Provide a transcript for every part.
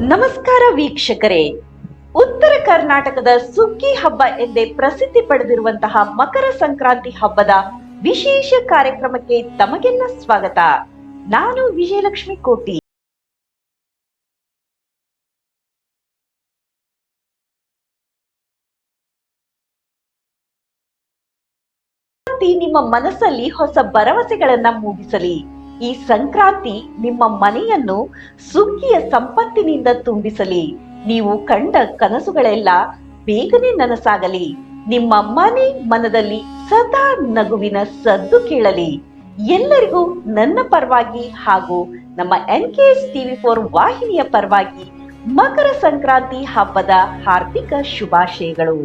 ನಮಸ್ಕಾರ ವೀಕ್ಷಕರೇ. ಉತ್ತರ ಕರ್ನಾಟಕದ ಸುಗ್ಗಿ ಹಬ್ಬ ಎಂದೇ ಪ್ರಸಿದ್ಧಿ ಪಡೆದಿರುವಂತಹ ಮಕರ ಸಂಕ್ರಾಂತಿ ಹಬ್ಬದ ವಿಶೇಷ ಕಾರ್ಯಕ್ರಮಕ್ಕೆ ತಮಗೆಲ್ಲ ಸ್ವಾಗತ. ನಾನು ವಿಜಯಲಕ್ಷ್ಮಿ ಕೋಟಿ. ನಿಮ್ಮ ಮನಸ್ಸಲ್ಲಿ ಹೊಸ ಭರವಸೆಗಳನ್ನ ಮೂಡಿಸಲಿ. ಈ ಸಂಕ್ರಾಂತಿ ನಿಮ್ಮ ಮನೆಯನ್ನು ಸುಗ್ಗಿಯ ಸಂಪತ್ತಿನಿಂದ ತುಂಬಿಸಲಿ. ನೀವು ಕಂಡ ಕನಸುಗಳೆಲ್ಲ ಬೇಗನೆ ನನಸಾಗಲಿ. ನಿಮ್ಮ ಮನೆ ಮನದಲ್ಲಿ ಸದಾ ನಗುವಿನ ಸದ್ದು ಕೇಳಲಿ. ಎಲ್ಲರಿಗೂ ನನ್ನ ಪರವಾಗಿ ಹಾಗೂ ನಮ್ಮ ಎನ್ ಕೆ ಟಿವಿ ಫೋರ್ ವಾಹಿನಿಯ ಪರವಾಗಿ ಮಕರ ಸಂಕ್ರಾಂತಿ ಹಬ್ಬದ ಹಾರ್ದಿಕ ಶುಭಾಶಯಗಳು.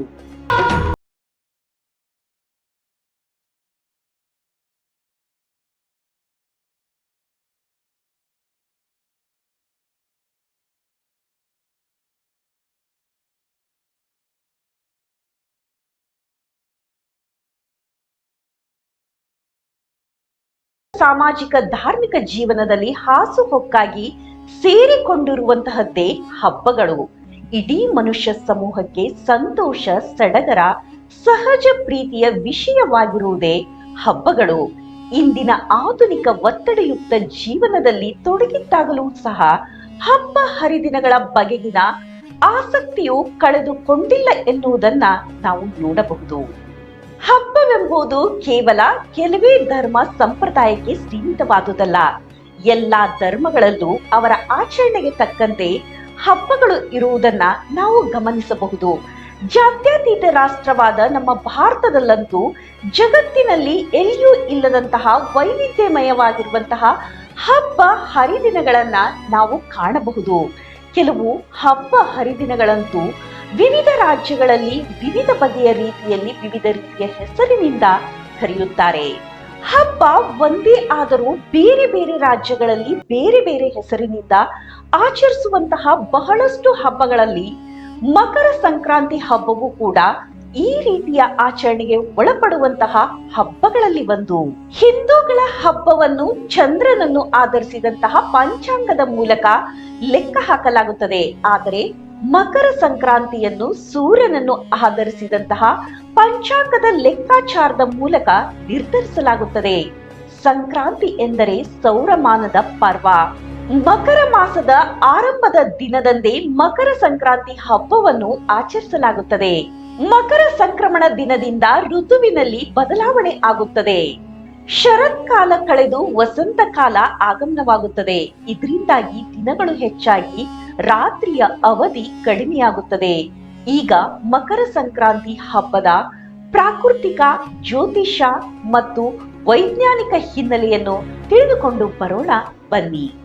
ಸಾಮಾಜಿಕ ಧಾರ್ಮಿಕ ಜೀವನದಲ್ಲಿ ಹಾಸುಹೊಕ್ಕಾಗಿ ಸೇರಿಕೊಂಡಿರುವಂತಹದ್ದೇ ಹಬ್ಬಗಳು. ಇಡೀ ಮನುಷ್ಯ ಸಮೂಹಕ್ಕೆ ಸಂತೋಷ, ಸಡಗರ, ಸಹಜ ಪ್ರೀತಿಯ ವಿಷಯವಾಗಿರುವುದೇ ಹಬ್ಬಗಳು. ಇಂದಿನ ಆಧುನಿಕ ಒತ್ತಡಯುಕ್ತ ಜೀವನದಲ್ಲಿ ತೊಡಗಿದ್ದಾಗಲೂ ಸಹ ಹಬ್ಬ ಹರಿದಿನಗಳ ಬಗೆಗಿನ ಆಸಕ್ತಿಯು ಕಳೆದುಕೊಂಡಿಲ್ಲ ಎನ್ನುವುದನ್ನ ನಾವು ನೋಡಬಹುದು. ಹಬ್ಬವೆಂಬುದು ಕೇವಲ ಕೆಲವೇ ಧರ್ಮ ಸಂಪ್ರದಾಯಕ್ಕೆ ಸೀಮಿತವಾದುದಲ್ಲ. ಎಲ್ಲ ಧರ್ಮಗಳಲ್ಲೂ ಅವರ ಆಚರಣೆಗೆ ತಕ್ಕಂತೆ ಹಬ್ಬಗಳು ಇರುವುದನ್ನ ನಾವು ಗಮನಿಸಬಹುದು. ಜಾತ್ಯತೀತ ರಾಷ್ಟ್ರವಾದ ನಮ್ಮ ಭಾರತದಲ್ಲಂತೂ ಜಗತ್ತಿನಲ್ಲಿ ಎಲ್ಲಿಯೂ ಇಲ್ಲದಂತಹ ವೈವಿಧ್ಯಮಯವಾಗಿರುವಂತಹ ಹಬ್ಬ ಹರಿದಿನಗಳನ್ನ ನಾವು ಕಾಣಬಹುದು. ಕೆಲವು ಹಬ್ಬ ಹರಿದಿನಗಳಂತೂ ವಿವಿಧ ರಾಜ್ಯಗಳಲ್ಲಿ ವಿವಿಧ ಬಗೆಯ ರೀತಿಯಲ್ಲಿ ವಿವಿಧ ರೀತಿಯ ಹೆಸರಿನಿಂದ ಕರೆಯುತ್ತಾರೆ ಹಬ್ಬ ಒಂದೇ ಆದರೂ ಬೇರೆ ಬೇರೆ ರಾಜ್ಯಗಳಲ್ಲಿ ಬೇರೆ ಬೇರೆ ಹೆಸರಿನಿಂದ ಆಚರಿಸುವಂತಹ ಬಹಳಷ್ಟು ಹಬ್ಬಗಳಲ್ಲಿ ಮಕರ ಸಂಕ್ರಾಂತಿ ಹಬ್ಬವೂ ಕೂಡ ಈ ರೀತಿಯ ಆಚರಣೆಗೆ ಒಳಪಡುವಂತಹ ಹಬ್ಬಗಳಲ್ಲಿ ಒಂದು. ಹಿಂದೂಗಳ ಹಬ್ಬವನ್ನು ಚಂದ್ರನನ್ನು ಆಧರಿಸಿದಂತಹ ಪಂಚಾಂಗದ ಮೂಲಕ ಲೆಕ್ಕ ಹಾಕಲಾಗುತ್ತದೆ. ಆದರೆ ಮಕರ ಸಂಕ್ರಾಂತಿಯನ್ನು ಸೂರ್ಯನನ್ನು ಆಧರಿಸಿದಂತಹ ಪಂಚಾಂಗದ ಲೆಕ್ಕಾಚಾರದ ಮೂಲಕ ನಿರ್ಧರಿಸಲಾಗುತ್ತದೆ. ಸಂಕ್ರಾಂತಿ ಎಂದರೆ ಸೌರಮಾನದ ಪರ್ವ. ಮಕರ ಮಾಸದ ಆರಂಭದ ದಿನದಂದೇ ಮಕರ ಸಂಕ್ರಾಂತಿ ಹಬ್ಬವನ್ನು ಆಚರಿಸಲಾಗುತ್ತದೆ. ಮಕರ ಸಂಕ್ರಮಣ ದಿನದಿಂದ ಋತುವಿನಲ್ಲಿ ಬದಲಾವಣೆ ಆಗುತ್ತದೆ. ಶರತ್ಕಾಲ ಕಳೆದು ವಸಂತ ಕಾಲ ಆಗಮನವಾಗುತ್ತದೆ. ಇದರಿಂದಾಗಿ ದಿನಗಳು ಹೆಚ್ಚಾಗಿ ರಾತ್ರಿಯ ಅವಧಿ ಕಡಿಮೆಯಾಗುತ್ತದೆ. ಈಗ ಮಕರ ಸಂಕ್ರಾಂತಿ ಹಬ್ಬದ ಪ್ರಾಕೃತಿಕ, ಜ್ಯೋತಿಷ ಮತ್ತು ವೈಜ್ಞಾನಿಕ ಹಿನ್ನೆಲೆಯನ್ನು ತಿಳಿದುಕೊಂಡು ಬರೋಣ. ಬನ್ನಿ.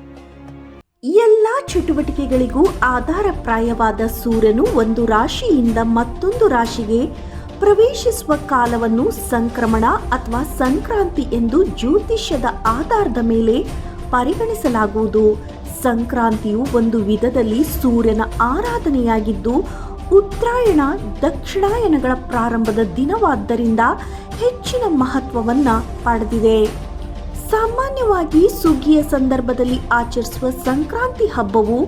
ಎಲ್ಲಾ ಚಟುವಟಿಕೆಗಳಿಗೂ ಆಧಾರಪ್ರಾಯವಾದ ಸೂರ್ಯನು ಒಂದು ರಾಶಿಯಿಂದ ಮತ್ತೊಂದು ರಾಶಿಗೆ ಪ್ರವೇಶಿಸುವ ಕಾಲವನ್ನು ಸಂಕ್ರಮಣ ಅಥವಾ ಸಂಕ್ರಾಂತಿ ಎಂದು ಜ್ಯೋತಿಷ್ಯದ ಆಧಾರದ ಮೇಲೆ ಪರಿಗಣಿಸಲಾಗುವುದು. ಸಂಕ್ರಾಂತಿಯು ಒಂದು ವಿಧದಲ್ಲಿ ಸೂರ್ಯನ ಆರಾಧನೆಯಾಗಿದ್ದು, ಉತ್ತರಾಯಣ ದಕ್ಷಿಣಾಯನಗಳ ಪ್ರಾರಂಭದ ದಿನವಾದ್ದರಿಂದ ಹೆಚ್ಚಿನ ಮಹತ್ವವನ್ನು ಪಡೆದಿದೆ. ಸಾಮಾನ್ಯವಾಗಿ ಸುಗ್ಗಿಯ ಸಂದರ್ಭದಲ್ಲಿ ಆಚರಿಸುವ ಸಂಕ್ರಾಂತಿ ಹಬ್ಬವು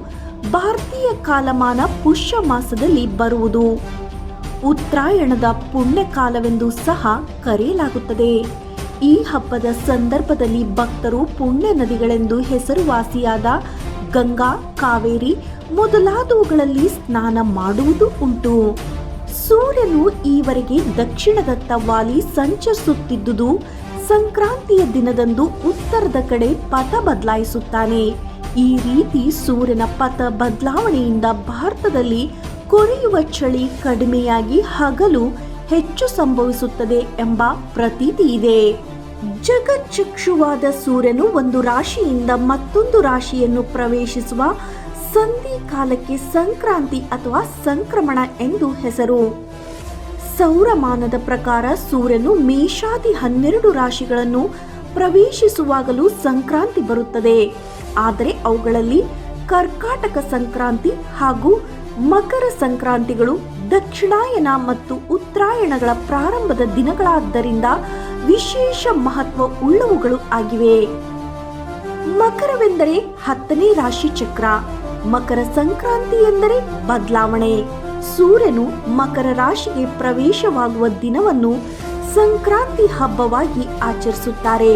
ಭಾರತೀಯ ಕಾಲಮಾನ ಪುಷ್ಯ ಮಾಸದಲ್ಲಿ ಬರುವುದು. ಉತ್ತರಾಯಣದ ಪುಣ್ಯಕಾಲವೆಂದು ಸಹ ಕರೆಯಲಾಗುತ್ತದೆ. ಈ ಹಬ್ಬದ ಸಂದರ್ಭದಲ್ಲಿ ಭಕ್ತರು ಪುಣ್ಯ ನದಿಗಳೆಂದು ಹೆಸರುವಾಸಿಯಾದ ಗಂಗಾ, ಕಾವೇರಿ ಮೊದಲಾದವುಗಳಲ್ಲಿ ಸ್ನಾನ ಮಾಡುವುದು ಉಂಟು. ಸೂರ್ಯನು ಈವರೆಗೆ ದಕ್ಷಿಣದತ್ತ ವಾಲಿ ಸಂಚರಿಸುತ್ತಿದ್ದುದು ಸಂಕ್ರಾಂತಿಯ ದಿನದಂದು ಉತ್ತರದ ಕಡೆ ಪಥ ಬದಲಾಯಿಸುತ್ತಾನೆ. ಈ ರೀತಿ ಸೂರ್ಯನ ಪಥ ಬದಲಾವಣೆಯಿಂದ ಭಾರತದಲ್ಲಿ ಕೊರೆಯುವ ಚಳಿ ಕಡಿಮೆಯಾಗಿ ಹಗಲು ಹೆಚ್ಚು ಸಂಭವಿಸುತ್ತದೆ ಎಂಬ ಪ್ರತೀತಿ ಇದೆ. ಜಗಚ್ಚಕ್ಷುವಾದ ಸೂರ್ಯನು ಒಂದು ರಾಶಿಯಿಂದ ಮತ್ತೊಂದು ರಾಶಿಯನ್ನು ಪ್ರವೇಶಿಸುವ ಸಂಧಿ ಕಾಲಕ್ಕೆ ಸಂಕ್ರಾಂತಿ ಅಥವಾ ಸಂಕ್ರಮಣ ಎಂದು ಹೆಸರು. ಸೌರಮಾನದ ಪ್ರಕಾರ ಸೂರ್ಯನು ಮೇಷಾದಿ ಹನ್ನೆರಡು ರಾಶಿಗಳನ್ನು ಪ್ರವೇಶಿಸುವಾಗಲೂ ಸಂಕ್ರಾಂತಿ ಬರುತ್ತದೆ. ಆದರೆ ಅವುಗಳಲ್ಲಿ ಕರ್ಕಾಟಕ ಸಂಕ್ರಾಂತಿ ಹಾಗೂ ಮಕರ ಸಂಕ್ರಾಂತಿಗಳು ದಕ್ಷಿಣಾಯನ ಮತ್ತು ಉತ್ತರಾಯಣಗಳ ಪ್ರಾರಂಭದ ದಿನಗಳಾದ್ದರಿಂದ ವಿಶೇಷ ಮಹತ್ವ ಉಳ್ಳವುಗಳು ಆಗಿವೆ. ಮಕರವೆಂದರೆ ಹತ್ತನೇ ರಾಶಿ ಚಕ್ರ. ಮಕರ ಸಂಕ್ರಾಂತಿ ಎಂದರೆ ಬದಲಾವಣೆ. ಸೂರ್ಯನು ಮಕರ ರಾಶಿಗೆ ಪ್ರವೇಶವಾಗುವ ದಿನವನ್ನು ಸಂಕ್ರಾಂತಿ ಹಬ್ಬವಾಗಿ ಆಚರಿಸುತ್ತಾರೆ.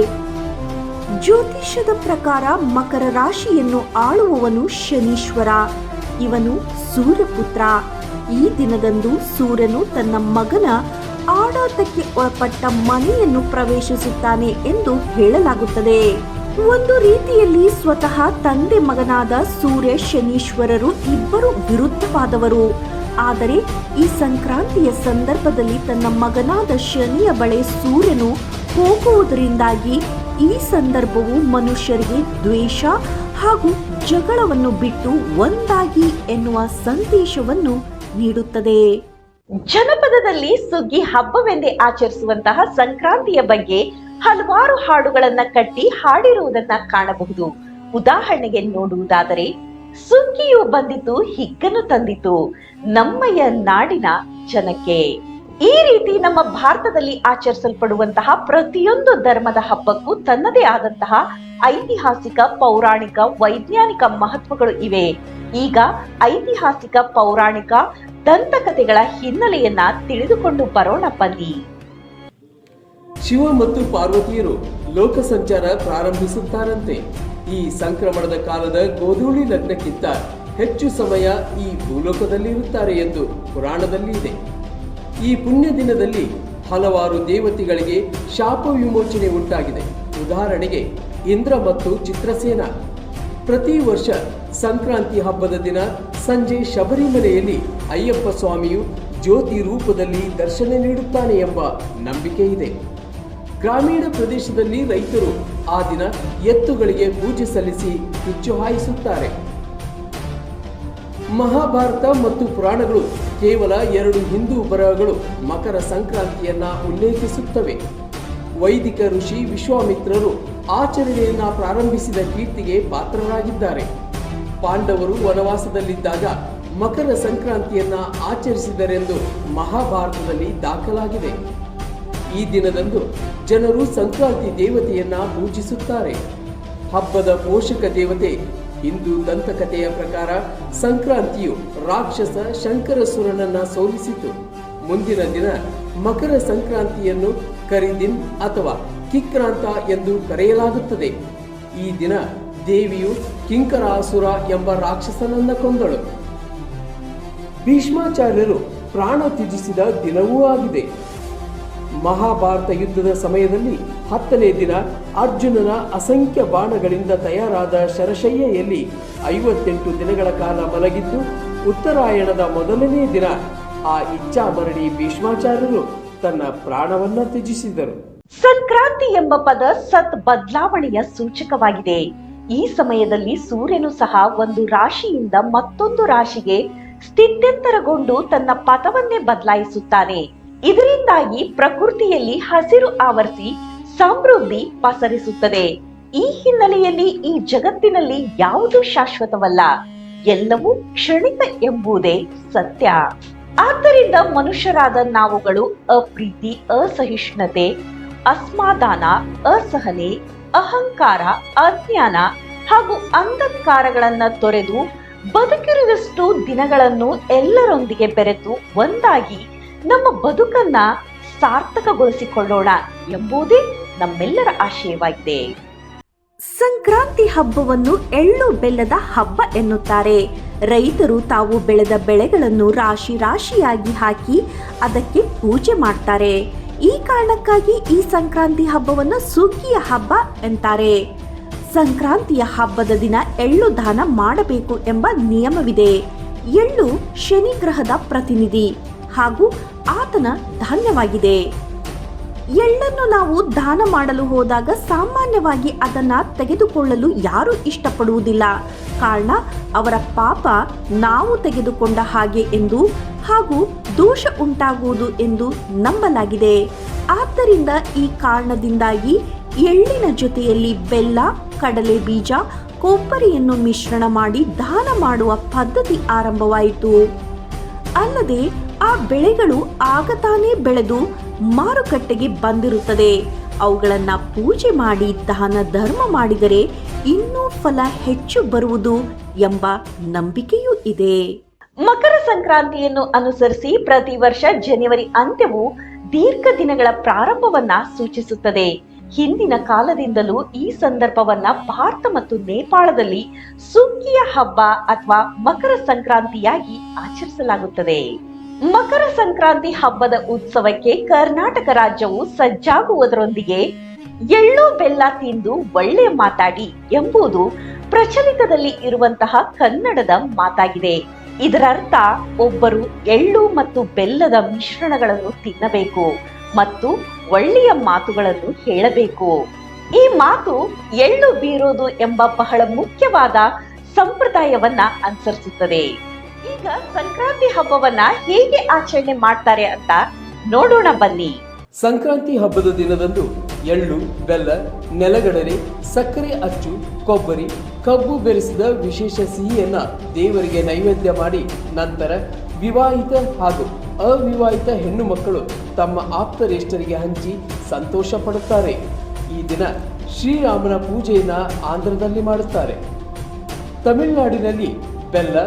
ಜ್ಯೋತಿಷ್ಯದ ಪ್ರಕಾರ ಮಕರ ರಾಶಿಯನ್ನು ಆಳುವವನು ಶನೀಶ್ವರ, ಇವನು ಸೂರ್ಯಪುತ್ರ. ಈ ದಿನದಂದು ಸೂರ್ಯನು ತನ್ನ ಮಗನ ಆಡಾತಕ್ಕೆ ಒಳಪಟ್ಟ ಮನೆಯನ್ನು ಪ್ರವೇಶಿಸುತ್ತಾನೆ ಎಂದು ಹೇಳಲಾಗುತ್ತದೆ. ಒಂದು ರೀತಿಯಲ್ಲಿ ಸ್ವತಃ ತಂದೆ ಮಗನಾದ ಸೂರ್ಯ, ಶನೀಶ್ವರರು ಇಬ್ಬರು ವಿರುದ್ಧವಾದವರು. ಆದರೆ ಈ ಸಂಕ್ರಾಂತಿಯ ಸಂದರ್ಭದಲ್ಲಿ ತನ್ನ ಮಗನಾದ ಶನಿಯ ಬಳೆ ಸೂರ್ಯನು ಹೋಗುವುದರಿಂದಾಗಿ ಈ ಸಂದರ್ಭವು ಮನುಷ್ಯರಿಗೆ ದ್ವೇಷ ಹಾಗೂ ಜಗಳವನ್ನು ಬಿಟ್ಟು ಒಂದಾಗಿ ಎನ್ನುವ ಸಂದೇಶವನ್ನು ನೀಡುತ್ತದೆ. ಜನಪದದಲ್ಲಿ ಸುಗ್ಗಿ ಹಬ್ಬವೆಂದೇ ಆಚರಿಸುವಂತಹ ಸಂಕ್ರಾಂತಿಯ ಬಗ್ಗೆ ಹಲವಾರು ಹಾಡುಗಳನ್ನ ಕಟ್ಟಿ ಹಾಡಿರುವುದನ್ನ ಕಾಣಬಹುದು. ಉದಾಹರಣೆಗೆ ನೋಡುವುದಾದರೆ ಸುಗ್ಗಿಯು ಬಂದಿತು ಹಿಗ್ಗನು ತಂದಿತು. ನಮ್ಮಯ ನಾಡಿನ ಜನಕ್ಕೆ. ಈ ರೀತಿ ನಮ್ಮ ಭಾರತದಲ್ಲಿ ಆಚರಿಸಲ್ಪಡುವಂತಹ ಪ್ರತಿಯೊಂದು ಧರ್ಮದ ಹಬ್ಬಕ್ಕೂ ತನ್ನದೇ ಆದಂತಹ ಐತಿಹಾಸಿಕ, ಪೌರಾಣಿಕ, ವೈಜ್ಞಾನಿಕ ಮಹತ್ವಗಳು ಇವೆ. ಈಗ ಐತಿಹಾಸಿಕ, ಪೌರಾಣಿಕ ದಂತಕಥೆಗಳ ಹಿನ್ನೆಲೆಯನ್ನ ತಿಳಿದುಕೊಂಡು ಬರೋಣ ಬನ್ನಿ. ಶಿವ ಮತ್ತು ಪಾರ್ವತಿಯರು ಲೋಕ ಸಂಚಾರ ಪ್ರಾರಂಭಿಸುತ್ತಾರಂತೆ. ಈ ಸಂಕ್ರಮಣದ ಕಾಲದ ಗೋಧೂಳಿ ಲಗ್ನಕ್ಕಿಂತ ಹೆಚ್ಚು ಸಮಯ ಈ ಭೂಲೋಕದಲ್ಲಿ ಇರುತ್ತಾರೆ ಎಂದು ಪುರಾಣದಲ್ಲಿ ಇದೆ. ಈ ಪುಣ್ಯ ದಿನದಲ್ಲಿ ಹಲವಾರು ದೇವತೆಗಳಿಗೆ ಶಾಪ ವಿಮೋಚನೆ ಉಂಟಾಗಿದೆ. ಉದಾಹರಣೆಗೆ ಇಂದ್ರ ಮತ್ತು ಚಿತ್ರಸೇನ. ಪ್ರತಿ ವರ್ಷ ಸಂಕ್ರಾಂತಿ ಹಬ್ಬದ ದಿನ ಸಂಜೆ ಶಬರಿಮಲೆಯಲ್ಲಿ ಅಯ್ಯಪ್ಪ ಸ್ವಾಮಿಯು ಜ್ಯೋತಿ ರೂಪದಲ್ಲಿ ದರ್ಶನ ನೀಡುತ್ತಾನೆ ಎಂಬ ನಂಬಿಕೆ ಇದೆ. ಗ್ರಾಮೀಣ ಪ್ರದೇಶದಲ್ಲಿ ರೈತರು ಆ ದಿನ ಎತ್ತುಗಳಿಗೆ ಪೂಜೆ ಸಲ್ಲಿಸಿ ಹುಚ್ಚು ಹಾಯಿಸುತ್ತಾರೆ. ಮಹಾಭಾರತ ಮತ್ತು ಪುರಾಣಗಳು ಕೇವಲ ಎರಡು ಹಿಂದೂ ಬರಹಗಳು ಮಕರ ಸಂಕ್ರಾಂತಿಯನ್ನ ಉಲ್ಲೇಖಿಸುತ್ತವೆ. ವೈದಿಕ ಋಷಿ ವಿಶ್ವಾಮಿತ್ರರು ಆಚರಣೆಯನ್ನ ಪ್ರಾರಂಭಿಸಿದ ಕೀರ್ತಿಗೆ ಪಾತ್ರರಾಗಿದ್ದಾರೆ. ಪಾಂಡವರು ವನವಾಸದಲ್ಲಿದ್ದಾಗ ಮಕರ ಸಂಕ್ರಾಂತಿಯನ್ನ ಆಚರಿಸಿದರೆಂದು ಮಹಾಭಾರತದಲ್ಲಿ ದಾಖಲಾಗಿದೆ. ಈ ದಿನದಂದು ಜನರು ಸಂಕ್ರಾಂತಿ ದೇವತೆಯನ್ನ ಪೂಜಿಸುತ್ತಾರೆ. ಹಬ್ಬದ ಪೋಷಕ ದೇವತೆ, ಹಿಂದೂ ದಂತಕಥೆಯ ಪ್ರಕಾರ ಸಂಕ್ರಾಂತಿಯು ರಾಕ್ಷಸ ಶಂಕರಸುರನನ್ನ ಸೋಲಿಸಿತು. ಮುಂದಿನ ದಿನ ಮಕರ ಸಂಕ್ರಾಂತಿಯನ್ನು ಕರಿದಿನ್ ಅಥವಾ ಕಿಕ್ರಾಂತ ಎಂದು ಕರೆಯಲಾಗುತ್ತದೆ. ಈ ದಿನ ದೇವಿಯು ಕಿಂಕರಾಸುರ ಎಂಬ ರಾಕ್ಷಸನನ್ನ ಕೊಂದಳು. ಭೀಷ್ಮಾಚಾರ್ಯರು ಪ್ರಾಣ ತ್ಯಜಿಸಿದ ದಿನವೂ ಆಗಿದೆ. ಮಹಾಭಾರತ ಯುದ್ಧದ ಸಮಯದಲ್ಲಿ ಹತ್ತನೇ ದಿನ ಅರ್ಜುನನ ಅಸಂಖ್ಯ ಬಾಣಗಳಿಂದ ತಯಾರಾದ ಶರಶಯ್ಯೆಯಲ್ಲಿ ಐವತ್ತೆಂಟು ದಿನಗಳ ಕಾಲ ಮಲಗಿದ್ದು ಉತ್ತರಾಯಣದ ಮೊದಲನೇ ದಿನ ಆ ಇಚ್ಛಾಮರಣಿ ಭೀಷ್ಮಾಚಾರ್ಯರು ತನ್ನ ಪ್ರಾಣವನ್ನ ತ್ಯಜಿಸಿದರು. ಸಂಕ್ರಾಂತಿ ಎಂಬ ಪದ ಸತ್ ಬದಲಾವಣೆಯ ಸೂಚಕವಾಗಿದೆ. ಈ ಸಮಯದಲ್ಲಿ ಸೂರ್ಯನು ಸಹ ಒಂದು ರಾಶಿಯಿಂದ ಮತ್ತೊಂದು ರಾಶಿಗೆ ಸ್ಥಿತ್ಯಂತರಗೊಂಡು ತನ್ನ ಪಥವನ್ನೇ ಬದಲಾಯಿಸುತ್ತಾನೆ. ಇದರಿಂದಾಗಿ ಪ್ರಕೃತಿಯಲ್ಲಿ ಹಸಿರು ಆವರಿಸಿ ಸಮೃದ್ಧಿ ಪಸರಿಸುತ್ತದೆ. ಈ ಹಿನ್ನೆಲೆಯಲ್ಲಿ ಈ ಜಗತ್ತಿನಲ್ಲಿ ಯಾವುದು ಶಾಶ್ವತವಲ್ಲ? ಎಲ್ಲವೂ ಕ್ಷಣಿಕ ಎಂಬುದೇ ಸತ್ಯ. ಆದ್ದರಿಂದ ಮನುಷ್ಯರಾದ ನಾವುಗಳು ಅಪ್ರೀತಿ, ಅಸಹಿಷ್ಣುತೆ, ಅಸಮಾಧಾನ, ಅಸಹನೆ, ಅಹಂಕಾರ, ಅಜ್ಞಾನ ಹಾಗೂ ಅಂಧಕಾರಗಳನ್ನ ತೊರೆದು ಬದುಕಿರುವಷ್ಟು ದಿನಗಳನ್ನು ಎಲ್ಲರೊಂದಿಗೆ ಬೆರೆತು ಒಂದಾಗಿ ನಮ್ಮ ಬದುಕನ್ನ ಸಾರ್ಥಕಗೊಳಿಸಿಕೊಳ್ಳೋಣ ಎಂಬುದೇ ನಮ್ಮೆಲ್ಲರ ಆಶಯವಾಗಿದೆ. ಸಂಕ್ರಾಂತಿ ಹಬ್ಬವನ್ನು ಎಳ್ಳು ಬೆಲ್ಲದ ಹಬ್ಬ ಎನ್ನುತ್ತಾರೆ. ರೈತರು ತಾವು ಬೆಳೆದ ಬೆಳೆಗಳನ್ನು ರಾಶಿ ರಾಶಿಯಾಗಿ ಹಾಕಿ ಅದಕ್ಕೆ ಪೂಜೆ ಮಾಡ್ತಾರೆ. ಈ ಕಾರಣಕ್ಕಾಗಿ ಈ ಸಂಕ್ರಾಂತಿ ಹಬ್ಬವನ್ನು ಸುಗ್ಗಿಯ ಹಬ್ಬ ಎಂತಾರೆ. ಸಂಕ್ರಾಂತಿಯ ಹಬ್ಬದ ದಿನ ಎಳ್ಳು ದಾನ ಮಾಡಬೇಕು ಎಂಬ ನಿಯಮವಿದೆ. ಎಳ್ಳು ಶನಿ ಗ್ರಹದ ಪ್ರತಿನಿಧಿ. ಹಾಗೂ ಆತನ ಧಾನ್ಯವಾಗಿದೆ. ಎಳ್ಳನ್ನು ನಾವು ದಾನ ಮಾಡಲು ಹೋದಾಗ ಸಾಮಾನ್ಯವಾಗಿ ಅದನ್ನ ತೆಗೆದುಕೊಳ್ಳಲು ಯಾರು ಇಷ್ಟಪಡುವುದಿಲ್ಲ. ಕಾರಣ, ಅವರ ಪಾಪ ನಾವು ತೆಗೆದುಕೊಂಡ ಹಾಗೆ ಎಂದು ಹಾಗೂ ದೋಷ ಉಂಟಾಗುವುದು ಎಂದು ನಂಬಲಾಗಿದೆ. ಆದ್ದರಿಂದ ಈ ಕಾರಣದಿಂದಾಗಿ ಎಳ್ಳಿನ ಜೊತೆಯಲ್ಲಿ ಬೆಲ್ಲ, ಕಡಲೆ ಬೀಜ, ಕೊಬ್ಬರಿಯನ್ನು ಮಿಶ್ರಣ ಮಾಡಿ ದಾನ ಮಾಡುವ ಪದ್ಧತಿ ಆರಂಭವಾಯಿತು. ಅಲ್ಲದೆ ಆ ಬೆಳೆಗಳು ಆಗ ತಾನೇ ಬೆಳೆದು ಮಾರುಕಟ್ಟೆಗೆ ಬಂದಿರುತ್ತದೆ. ಅವುಗಳನ್ನ ಪೂಜೆ ಮಾಡಿ ದಾನ ಧರ್ಮ ಮಾಡಿದರೆ ಇನ್ನೂ ಫಲ ಹೆಚ್ಚು ಬರುವುದು ಎಂಬ ನಂಬಿಕೆಯೂ ಇದೆ. ಮಕರ ಸಂಕ್ರಾಂತಿಯನ್ನು ಅನುಸರಿಸಿ ಪ್ರತಿ ವರ್ಷ ಜನವರಿ ಅಂತ್ಯವು ದೀರ್ಘ ದಿನಗಳ ಪ್ರಾರಂಭವನ್ನ ಸೂಚಿಸುತ್ತದೆ. ಹಿಂದಿನ ಕಾಲದಿಂದಲೂ ಈ ಸಂದರ್ಭವನ್ನ ಭಾರತ ಮತ್ತು ನೇಪಾಳದಲ್ಲಿ ಸುಗ್ಗಿಯ ಹಬ್ಬ ಅಥವಾ ಮಕರ ಸಂಕ್ರಾಂತಿಯಾಗಿ ಆಚರಿಸಲಾಗುತ್ತದೆ. ಮಕರ ಸಂಕ್ರಾಂತಿ ಹಬ್ಬದ ಉತ್ಸವಕ್ಕೆ ಕರ್ನಾಟಕ ರಾಜ್ಯವು ಸಜ್ಜಾಗುವುದರೊಂದಿಗೆ ಎಳ್ಳು ಬೆಲ್ಲ ತಿಂದು ಒಳ್ಳೆ ಮಾತಾಡಿ ಎಂಬುದು ಪ್ರಚಲಿತದಲ್ಲಿ ಇರುವಂತಹ ಕನ್ನಡದ ಮಾತಾಗಿದೆ. ಇದರರ್ಥ ಒಬ್ಬರು ಎಳ್ಳು ಮತ್ತು ಬೆಲ್ಲದ ಮಿಶ್ರಣಗಳನ್ನು ತಿನ್ನಬೇಕು ಮತ್ತು ಒಳ್ಳೆಯ ಮಾತುಗಳನ್ನು ಹೇಳಬೇಕು. ಈ ಮಾತು ಎಳ್ಳು ಬೀರೋದು ಎಂಬ ಬಹಳ ಮುಖ್ಯವಾದ ಸಂಪ್ರದಾಯವನ್ನ ಅನುಸರಿಸುತ್ತದೆ. ಈಗ ಸಂಕ್ರಾಂತಿ ಹಬ್ಬವನ್ನ ಹೇಗೆ ಆಚರಣೆ ಮಾಡ್ತಾರೆ ಅಂತ ನೋಡೋಣ ಬನ್ನಿ. ಸಂಕ್ರಾಂತಿ ಹಬ್ಬದ ದಿನದಂದು ಎಳ್ಳು, ಬೆಲ್ಲ, ನೆಲಗಡಲೆ, ಸಕ್ಕರೆ, ಅಚ್ಚು, ಕೊಬ್ಬರಿ, ಕಬ್ಬು ಬೆರೆಸಿದ ವಿಶೇಷ ಸಿಹಿಯನ್ನ ದೇವರಿಗೆ ನೈವೇದ್ಯ ಮಾಡಿ ನಂತರ ವಿವಾಹಿತ ಹಾಗೂ ಅವಿವಾಹಿತ ಹೆಣ್ಣು ಮಕ್ಕಳು ತಮ್ಮ ಆಪ್ತರೇಷ್ಠರಿಗೆ ಹಂಚಿ ಸಂತೋಷ ಪಡುತ್ತಾರೆ. ಈ ದಿನ ಶ್ರೀರಾಮನ ಪೂಜೆಯನ್ನ ಆಂಧ್ರದಲ್ಲಿ ಮಾಡುತ್ತಾರೆ. ತಮಿಳುನಾಡಿನಲ್ಲಿ ಬೆಲ್ಲ,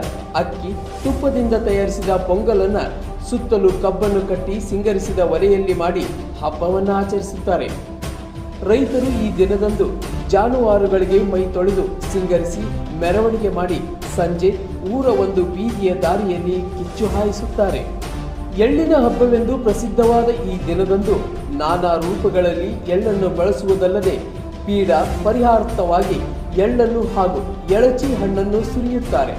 ಅಕ್ಕಿ, ತುಪ್ಪದಿಂದ ತಯಾರಿಸಿದ ಪೊಂಗಲನ್ನು ಸುತ್ತಲೂ ಕಬ್ಬನ್ನು ಕಟ್ಟಿ ಸಿಂಗರಿಸಿದ ಒಲೆಯಲ್ಲಿ ಮಾಡಿ ಹಬ್ಬವನ್ನು ಆಚರಿಸುತ್ತಾರೆ. ರೈತರು ಈ ದಿನದಂದು ಜಾನುವಾರುಗಳಿಗೆ ಮೈ ತೊಳೆದು ಸಿಂಗರಿಸಿ ಮೆರವಣಿಗೆ ಮಾಡಿ ಸಂಜೆ ಊರ ಒಂದು ಬೀದಿಯ ದಾರಿಯಲ್ಲಿ ಕಿಚ್ಚು ಹಾಯಿಸುತ್ತಾರೆ. ಎಳ್ಳಿನ ಹಬ್ಬವೆಂದು ಪ್ರಸಿದ್ಧವಾದ ಈ ದಿನದಂದು ನಾನಾ ರೂಪಗಳಲ್ಲಿ ಎಳ್ಳನ್ನು ಬಳಸುವುದಲ್ಲದೆ ಪೀಡ ಪರಿಹಾರಾರ್ಥವಾಗಿ ಎಳ್ಳನ್ನು ಹಾಗೂ ಎಳಚಿ ಹಣ್ಣನ್ನು ಸುರಿಯುತ್ತಾರೆ.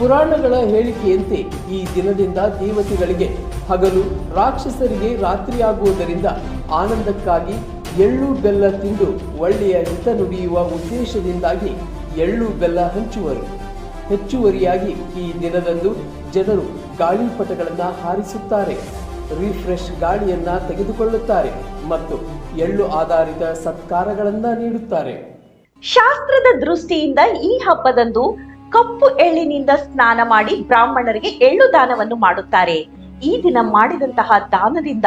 ಪುರಾಣಗಳ ಹೇಳಿಕೆಯಂತೆ ಈ ದಿನದಿಂದ ದೇವತೆಗಳಿಗೆ ಹಗಲು ರಾಕ್ಷಸರಿಗೆ ರಾತ್ರಿಯಾಗುವುದರಿಂದ ಆನಂದಕ್ಕಾಗಿ ಎಳ್ಳು ಬೆಲ್ಲ ತಿಂದು ಒಳ್ಳೆಯ ಹಿತ ನುಡಿಯುವ ಉದ್ದೇಶದಿಂದಾಗಿ ಎಳ್ಳು ಬೆಲ್ಲ ಹಂಚುವರು. ಹೆಚ್ಚುವರಿಯಾಗಿ ಈ ದಿನದಂದು ಜನರು ಗಾಳಿಪಟಗಳನ್ನು ಹಾರಿಸುತ್ತಾರೆ. ರಿಫ್ರೆಶ್ ಗಾಳಿಯನ್ನ ತೆಗೆದುಕೊಳ್ಳುತ್ತಾರೆ ಮತ್ತು ಎಳ್ಳು ಆಧಾರಿತ ಸತ್ಕಾರಗಳನ್ನ ನೀಡುತ್ತಾರೆ. ಶಾಸ್ತ್ರದ ದೃಷ್ಟಿಯಿಂದ ಈ ಹಬ್ಬದಂದು ಕಪ್ಪು ಎಳ್ಳಿನಿಂದ ಸ್ನಾನ ಮಾಡಿ ಬ್ರಾಹ್ಮಣರಿಗೆ ಎಳ್ಳು ದಾನವನ್ನು ಮಾಡುತ್ತಾರೆ. ಈ ದಿನ ಮಾಡಿದಂತಹ ದಾನದಿಂದ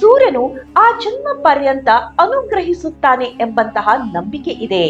ಸೂರ್ಯನು ಆ ಜನ್ಮ ಪರ್ಯಂತ ಅನುಗ್ರಹಿಸುತ್ತಾನೆ ಎಂಬಂತಹ ನಂಬಿಕೆ ಇದೆ.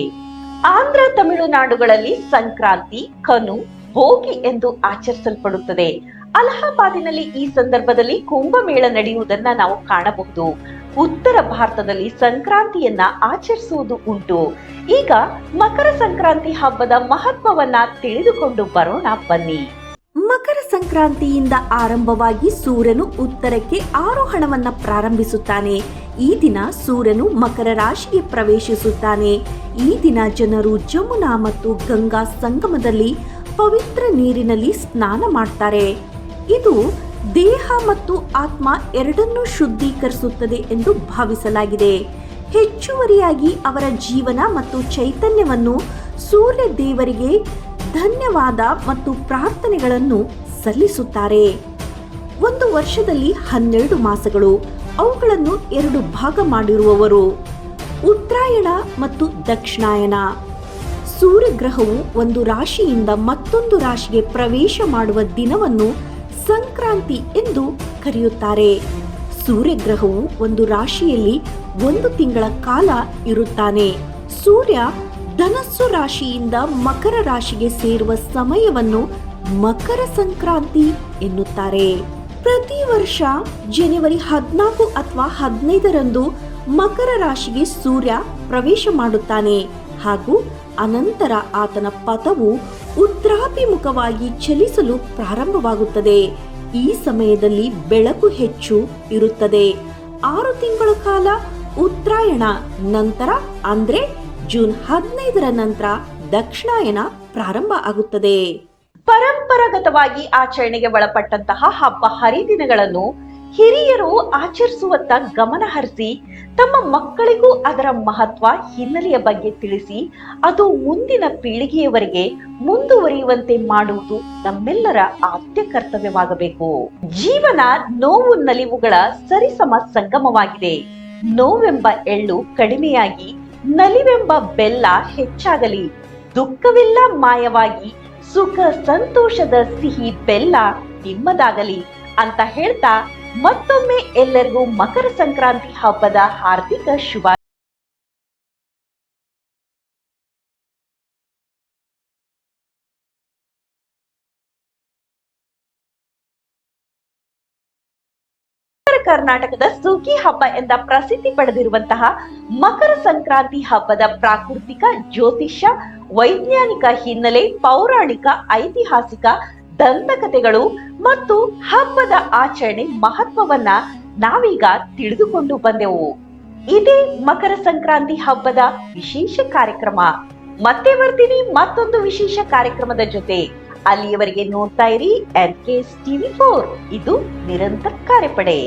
ಆಂಧ್ರ ತಮಿಳುನಾಡುಗಳಲ್ಲಿ ಸಂಕ್ರಾಂತಿ, ಕನು, ಭೋಗಿ ಎಂದು ಆಚರಿಸಲ್ಪಡುತ್ತದೆ. ಅಲಹಾಬಾದಿನಲ್ಲಿ ಈ ಸಂದರ್ಭದಲ್ಲಿ ಕುಂಭಮೇಳ ನಡೆಯುವುದನ್ನ ನಾವು ಕಾಣಬಹುದು. ಉತ್ತರ ಭಾರತದಲ್ಲಿ ಸಂಕ್ರಾಂತಿಯನ್ನ ಆಚರಿಸುವುದು ಉಂಟು. ಈಗ ಮಕರ ಸಂಕ್ರಾಂತಿ ಹಬ್ಬದ ಮಹತ್ವವನ್ನ ತಿಳಿದುಕೊಂಡು ಬರೋಣ ಬನ್ನಿ. ಮಕರ ಸಂಕ್ರಾಂತಿಯಿಂದ ಆರಂಭವಾಗಿ ಸೂರ್ಯನು ಉತ್ತರಕ್ಕೆ ಆರೋಹಣವನ್ನ ಪ್ರಾರಂಭಿಸುತ್ತಾನೆ. ಈ ದಿನ ಸೂರ್ಯನು ಮಕರ ರಾಶಿಗೆ ಪ್ರವೇಶಿಸುತ್ತಾನೆ. ಈ ದಿನ ಜನರು ಜಮುನಾ ಮತ್ತು ಗಂಗಾ ಸಂಗಮದಲ್ಲಿ ಪವಿತ್ರ ನೀರಿನಲ್ಲಿ ಸ್ನಾನ ಮಾಡ್ತಾರೆ. ಇದು ದೇಹ ಮತ್ತು ಆತ್ಮ ಎರಡನ್ನೂ ಶುದ್ಧೀಕರಿಸುತ್ತದೆ ಎಂದು ಭಾವಿಸಲಾಗಿದೆ. ಹೆಚ್ಚುವರಿಯಾಗಿ ಅವರ ಜೀವನ ಮತ್ತು ಚೈತನ್ಯವನ್ನು ಸೂರ್ಯ ದೇವರಿಗೆ ಧನ್ಯವಾದ ಮತ್ತು ಪ್ರಾರ್ಥನೆಗಳನ್ನು ಸಲ್ಲಿಸುತ್ತಾರೆ. ಒಂದು ವರ್ಷದಲ್ಲಿ ಹನ್ನೆರಡು ಮಾಸಗಳು, ಅವುಗಳನ್ನು ಎರಡು ಭಾಗ ಮಾಡಿರುವವರು. ಉತ್ತರಾಯಣ ಮತ್ತು ದಕ್ಷಿಣಾಯನ ಸೂರ್ಯಗ್ರಹವು ಒಂದು ರಾಶಿಯಿಂದ ಮತ್ತೊಂದು ರಾಶಿಗೆ ಪ್ರವೇಶ ಮಾಡುವ ದಿನವನ್ನು ಸಂಕ್ರಾಂತಿ ಎಂದು ಕರೆಯುತ್ತಾರೆ. ಸೂರ್ಯಗ್ರಹವು ಒಂದು ರಾಶಿಯಲ್ಲಿ ಒಂದು ತಿಂಗಳ ಕಾಲ ಇರುತ್ತಾನೆ. ಸೂರ್ಯ ಧನಸ್ಸು ರಾಶಿಯಿಂದ ಮಕರ ರಾಶಿಗೆ ಸೇರುವ ಸಮಯವನ್ನು ಮಕರ ಸಂಕ್ರಾಂತಿ ಎನ್ನುತ್ತಾರೆ. ಪ್ರತಿ ವರ್ಷ ಜನವರಿ ಹದಿನಾಲ್ಕು ಅಥವಾ ಹದಿನೈದರಂದು ಮಕರ ರಾಶಿಗೆ ಸೂರ್ಯ ಪ್ರವೇಶ ಮಾಡುತ್ತಾನೆ. ಹಾಗೂ ಅನಂತರ ಆತನ ಪಥವು ಉತ್ತರಾಭಿಮುಖವಾಗಿ ಚಲಿಸಲು ಪ್ರಾರಂಭವಾಗುತ್ತದೆ. ಈ ಸಮಯದಲ್ಲಿ ಬೆಳಕು ಹೆಚ್ಚು ಇರುತ್ತದೆ. ಆರು ತಿಂಗಳ ಕಾಲ ಉತ್ತರಾಯಣ, ನಂತರ ಅಂದ್ರೆ ಜೂನ್ ಹದಿನೈದರ ನಂತರ ದಕ್ಷಿಣಾಯನ ಪ್ರಾರಂಭ ಆಗುತ್ತದೆ. ಪರಂಪರಾಗತವಾಗಿ ಆಚರಣೆಗೆ ಒಳಪಟ್ಟಂತಹ ಹಬ್ಬ ಹರಿದಿನಗಳನ್ನು ಹಿರಿಯರು ಆಚರಿಸುವತ್ತ ಗಮನ ಹರಿಸಿ, ತಮ್ಮ ಮಕ್ಕಳಿಗೂ ಅದರ ಮಹತ್ವ ಹಿನ್ನೆಲೆಯ ಬಗ್ಗೆ ತಿಳಿಸಿ, ಅದು ಮುಂದಿನ ಪೀಳಿಗೆಯವರೆಗೆ ಮುಂದುವರಿಯುವಂತೆ ಮಾಡುವುದು ನಮ್ಮೆಲ್ಲರ ಆದ್ಯ ಕರ್ತವ್ಯವಾಗಬೇಕು. ಜೀವನ ನೋವು ನಲಿವುಗಳ ಸರಿಸಮ ಸಂಗಮವಾಗಿದೆ. ನೋವೆಂಬ ಎಳ್ಳು ಕಡಿಮೆಯಾಗಿ, ನಲಿವೆಂಬ ಬೆಲ್ಲ ಹೆಚ್ಚಾಗಲಿ. ದುಃಖವಿಲ್ಲ ಮಾಯವಾಗಿ, ಸುಖ ಸಂತೋಷದ ಸಿಹಿ ಬೆಲ್ಲ ನಿಮ್ಮದಾಗಲಿ ಅಂತ ಹೇಳ್ತಾ ಮತ್ತೊಮ್ಮೆ ಎಲ್ಲರಿಗೂ ಮಕರ ಸಂಕ್ರಾಂತಿ ಹಬ್ಬದ ಹಾರ್ದಿಕ ಶುಭ ಕರ್ನಾಟಕದ ಸುಗ್ಗಿ ಹಬ್ಬ ಎಂದ ಪ್ರಸಿದ್ಧಿ ಪಡೆದಿರುವಂತಹ ಮಕರ ಸಂಕ್ರಾಂತಿ ಹಬ್ಬದ ಪ್ರಾಕೃತಿಕ ಜ್ಯೋತಿಷ್ಯ, ವೈಜ್ಞಾನಿಕ ಹಿನ್ನೆಲೆ, ಪೌರಾಣಿಕ, ಐತಿಹಾಸಿಕ ದಂತಕಥೆಗಳು ಮತ್ತು ಹಬ್ಬದ ಆಚರಣೆ ಮಹತ್ವವನ್ನ ನಾವೀಗ ತಿಳಿದುಕೊಂಡು ಬಂದೆವು. ಇದೇ ಮಕರ ಸಂಕ್ರಾಂತಿ ಹಬ್ಬದ ವಿಶೇಷ ಕಾರ್ಯಕ್ರಮ. ಮತ್ತೆ ಬರ್ತೀನಿ ಮತ್ತೊಂದು ವಿಶೇಷ ಕಾರ್ಯಕ್ರಮದ ಜೊತೆ. ಅಲ್ಲಿಯವರೆಗೆ ನೋಡ್ತಾ ಇರಿ ಎನ್ ಕೆ ಟಿವಿ ಫೋರ್ ಇದು ನಿರಂತರ ಕಾರ್ಯಪಡೆ.